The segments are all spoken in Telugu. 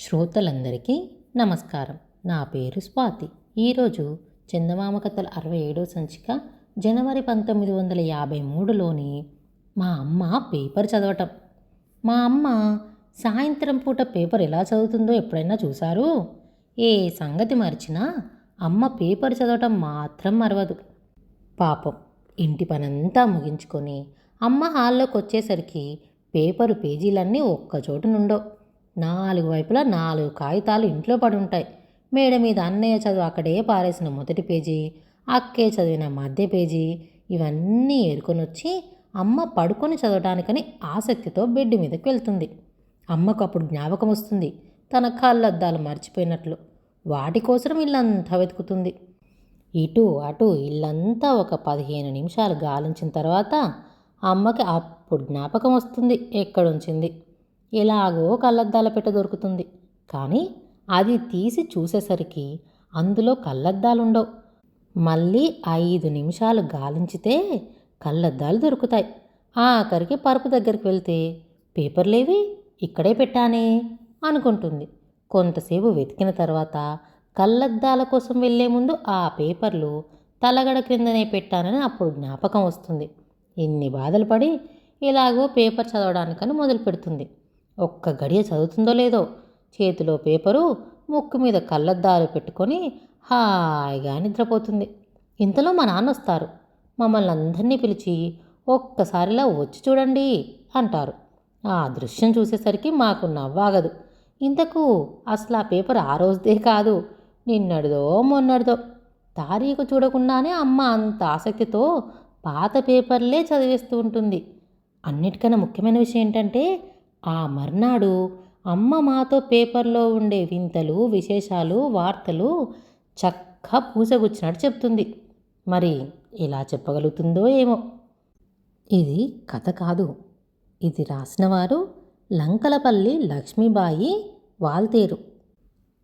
శ్రోతలందరికీ నమస్కారం. నా పేరు స్వాతి. ఈరోజు చందమామ కథల అరవై ఏడో సంచిక జనవరి పంతొమ్మిది వందల యాభై మూడులోని మా అమ్మ పేపర్ చదవటం. మా అమ్మ సాయంత్రం పూట పేపర్ ఎలా చదువుతుందో ఎప్పుడైనా చూసారు ఏ సంగతి మర్చినా అమ్మ పేపర్ చదవటం మాత్రం మరవదు. పాపం ఇంటి పనంతా ముగించుకొని అమ్మ హాల్లోకి వచ్చేసరికి పేపరు పేజీలన్నీ ఒక్కచోట నుండో నాలుగు వైపులా నాలుగు కాగితాలు ఇంట్లో పడి ఉంటాయి. మేడ మీద అన్నయ్య చదువు అక్కడే పారేసిన మొదటి పేజీ అక్కే చదివిన మధ్య పేజీ ఇవన్నీ ఏరుకొని వచ్చి అమ్మ పడుకొని చదవడానికని ఆసక్తితో బెడ్ మీదకి వెళ్తుంది. అమ్మకు అప్పుడు జ్ఞాపకం వస్తుంది తన కళ్ళద్దాలు మర్చిపోయినట్లు. వాటి కోసం ఇల్లంతా వెతుకుతుంది. ఇటు అటు ఇల్లంతా ఒక పదిహేను నిమిషాలు గాలించిన తర్వాత అమ్మకి అప్పుడు జ్ఞాపకం వస్తుంది ఎక్కడుంచింది. ఎలాగో కళ్ళద్దాల పెట్ట దొరుకుతుంది. కానీ అది తీసి చూసేసరికి అందులో కళ్ళద్దాలు ఉండవు మళ్ళీ ఐదు నిమిషాలు గాలించితే కళ్ళద్దాలు దొరుకుతాయి. ఆఖరికి పరుపు దగ్గరికి వెళ్తే పేపర్లేవి ఇక్కడే పెట్టానే అనుకుంటుంది. కొంతసేపు వెతికిన తర్వాత కళ్ళద్దాల కోసం వెళ్ళే ముందు ఆ పేపర్లు తలగడ క్రిందనే పెట్టానని అప్పుడు జ్ఞాపకం వస్తుంది. ఇన్ని బాధలు పడి ఇలాగో పేపర్ చదవడానికని మొదలు పెడుతుంది ఒక్క గడియ చదువుతుందో లేదో చేతిలో పేపరు ముక్కు మీద కళ్ళద్దాలు పెట్టుకొని హాయిగా నిద్రపోతుంది. ఇంతలో మా నాన్న వస్తారు. మమ్మల్ని అందరినీ పిలిచి ఒక్కసారిలా వచ్చి చూడండి అంటారు. ఆ దృశ్యం చూసేసరికి మాకు నవ్వాగదు. ఇంతకు అసలు ఆ పేపర్ ఆ రోజుదే కాదు నిన్నటిదో మొన్నటిదో. తారీఖు చూడకుండానే అమ్మ అంత ఆసక్తితో పాత పేపర్లే చదివేస్తూ ఉంటుంది. అన్నిటికన్నా ముఖ్యమైన విషయం ఏంటంటే ఆ మర్నాడు అమ్మ మాతో పేపర్లో ఉండే వింతలు విశేషాలు వార్తలు చక్కగా పూసగుచ్చినట్టు చెప్తుంది. మరి ఎలా చెప్పగలుగుతుందో ఏమో. ఇది కథ కాదు. ఇది రాసినవారు లంకలపల్లి లక్ష్మీబాయి వాల్తేరు.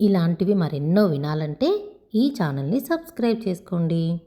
ఇలాంటివి మరెన్నో వినాలంటే ఈ ఛానల్ని సబ్స్క్రైబ్ చేసుకోండి.